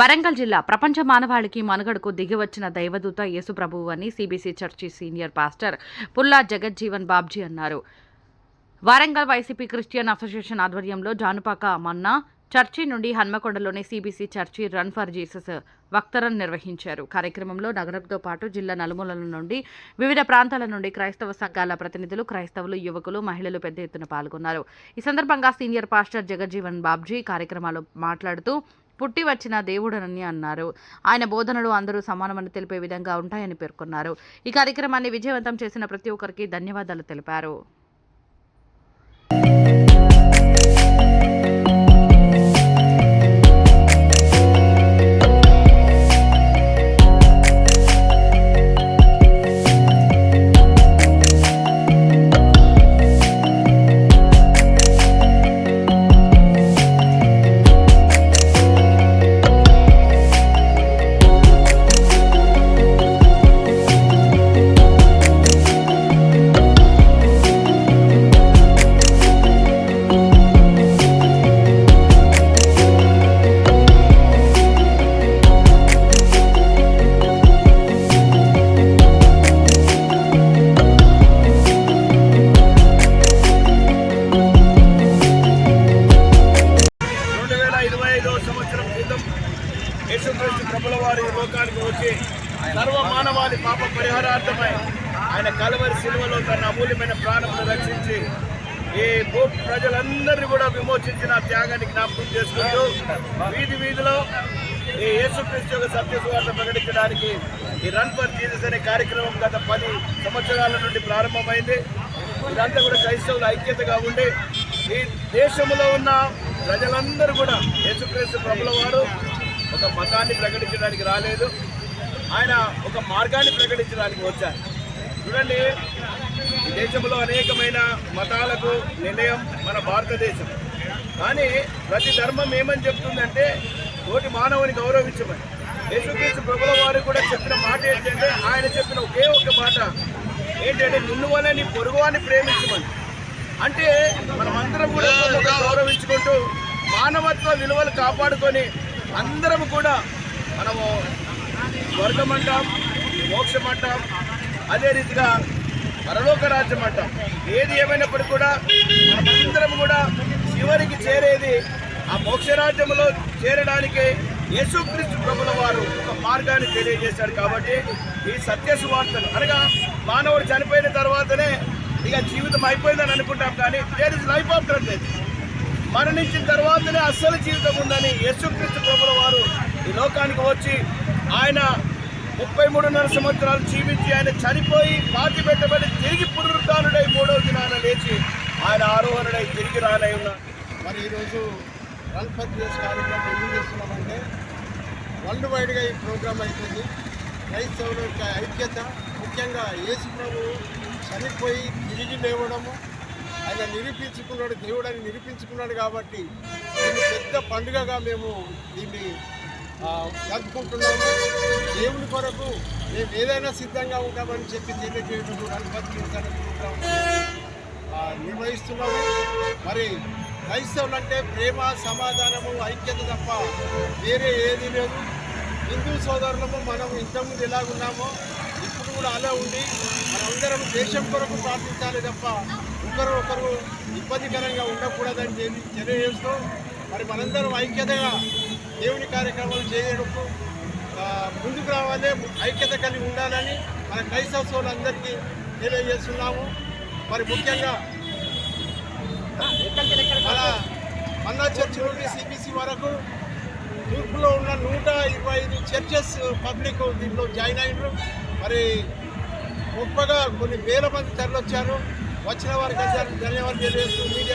వరంగల్ జిల్లా ప్రపంచ మానవాళికి మనుగడకు దిగివచ్చిన దైవదూత యేసుప్రభువు అని సిబిసి చర్చి సీనియర్ పాస్టర్ పుల్లా జగజ్జీవన్ బాబ్జీ అన్నారు. వరంగల్ వైసీపీ క్రిస్టియన్ అసోసియేషన్ ఆధ్వర్యంలో జానుపాక మన్నా చర్చి నుండి హన్మకొండలోని CBC church run for Jesus వక్తరన్ నిర్వహించారు. కార్యక్రమంలో నగరంతో పాటు జిల్లా నలుమూలల నుండి వివిధ ప్రాంతాల నుండి క్రైస్తవ సంఘాల ప్రతినిధులు క్రైస్తవులు యువకులు మహిళలు పెద్ద ఎత్తున పాల్గొన్నారు. ఈ సందర్భంగా సీనియర్ పాస్టర్ జగజ్జీవన్ బాబ్జీ కార్యక్రమాలు మాట్లాడుతూ పుట్టి వచ్చిన దేవుడనని అన్నారు. ఆయన బోధనలు అందరూ సమానమని తెలిపే విధంగా ఉంటాయని పేర్కొన్నారు. ఈ కార్యక్రమాన్ని విజయవంతం చేసిన ప్రతి ఒక్కరికి ధన్యవాదాలు తెలిపారు. ప్రభుల వారి ఈ లోకానికి వచ్చి సర్వ మానవాళి పాప పరిహారార్థమై ఆయన కలవరి సిలువలో తన అమూల్యమైన ప్రాణములు రక్షించి ఈ భూ ప్రజలందరినీ కూడా విమోచించిన త్యాగాన్ని జ్ఞాపకం చేసుకుంటూ వీధి వీధిలో ఈ యేసుక్రీస్తు యొక్క సత్య సువార్త ప్రకటించడానికి ఈ రన్ ఫర్ జీసస్ అనే కార్యక్రమం గత పది సంవత్సరాల నుండి ప్రారంభమైంది. ఇదంతా కూడా క్రైస్తవుల ఐక్యతగా ఉండి ఈ దేశంలో ఉన్న ప్రజలందరూ కూడా యేసుక్రీస్తు ప్రభుల వారు ఒక మతాన్ని ప్రకటించడానికి రాలేదు. ఆయన ఒక మార్గాన్ని ప్రకటించడానికి వచ్చారు. చూడండి ఈ దేశంలో అనేకమైన మతాలకు నిలయం మన భారతదేశం. కానీ ప్రతి ధర్మం ఏమని చెప్తుందంటే తోటి మానవుని గౌరవించమని. యేసుక్రీస్తు ప్రభుల వారు కూడా చెప్పిన మాట ఏంటంటే ఆయన చెప్పిన ఒకే ఒక మాట. ఏంటంటే నిన్ను వల్ల నీ పొరుగువాన్ని ప్రేమించమని. అంటే మనమందరం కూడా గౌరవించుకుంటూ మానవత్వ విలువలు కాపాడుకొని అందరం కూడా మనము స్వర్గం అంటాం మోక్షం అంటాం అదే రీతిగా పరలోక రాజ్యం అంటాం ఏది ఏమైనప్పటికీ కూడా మనమందరం కూడా చివరికి చేరేది ఆ మోక్షరాజ్యంలో చేరడానికి యేసుక్రీస్తు ప్రభుల వారు ఒక మార్గాన్ని తెలియజేశాడు కాబట్టి ఈ సత్య వార్తలు అనగా మానవుడు చనిపోయిన తర్వాతనే ఇక జీవితం అయిపోయిందని అనుకుంటాం కానీ there is life after death మరణించిన తర్వాతనే అస్సలు జీవితం ఉందని యేసుక్రీస్తు ప్రభుల వారు ఈ లోకానికి వచ్చి ఆయన ముప్పై మూడున్నర సంవత్సరాలు జీవించి ఆయన చనిపోయి పాతి పెట్టబడి తిరిగి పునరుద్ధానుడై మూడవ దినాన లేచి ఆయన ఆరోహణుడై తిరిగి రానై ఉన్నారు మరి ఈరోజు రన్ ఫర్ దిస్ కార్యక్రమం ఎందుకు చేస్తున్నామంటే వరల్డ్ వైడ్గా ఈ ప్రోగ్రామ్ అవుతుంది క్రైస్తవుల యొక్క ఐక్యత ముఖ్యంగా యేసు ప్రభు చనిపోయి తిరిగి లేవడము ఆయన నిరూపించుకున్నాడు దేవుడని నిరూపించుకున్నాడు కాబట్టి దీన్ని పెద్ద పండుగగా మేము దీన్ని జరుపుకుంటున్నాము. దేవుని కొరకు మేము ఏదైనా సిద్ధంగా ఉంటామని చెప్పి తెలియజేయడం రన్ నిర్వహిస్తున్నాము. మరి క్రైస్తవులు అంటే ప్రేమ సమాధానము ఐక్యత తప్ప వేరే ఏది లేదు. హిందూ సోదరులము మనం ఇంతకుముందు ఎలాగున్నామో ఇప్పుడు కూడా అలా ఉండి మనందరం దేశం కొరకు ప్రార్థించాలి తప్ప ఒకరు ఒకరు ఇబ్బందికరంగా ఉండకూడదని చెప్పి తెలియజేస్తూ మరి మనందరం ఐక్యతగా దేవుని కార్యక్రమాలు చేయడానికి ఆ, ముందుకు రావాలి ఐక్యత కలిగి ఉండాలని మన క్రైస్తవ సోదరులందరికీ తెలియజేస్తున్నాము. మరి ముఖ్యంగా మన మన్నా చర్చ్ నుండి సిబిసి వరకు తూర్పులో ఉన్న నూట ఇరవై ఐదు చర్చెస్ పబ్లిక్ దీంట్లో జాయిన్ అయినారు. మరి గొప్పగా కొన్ని వేల మంది తరలొచ్చారు వచ్చిన వారికి ధన్యవాదాలు తెలియజేస్తూ మీడియా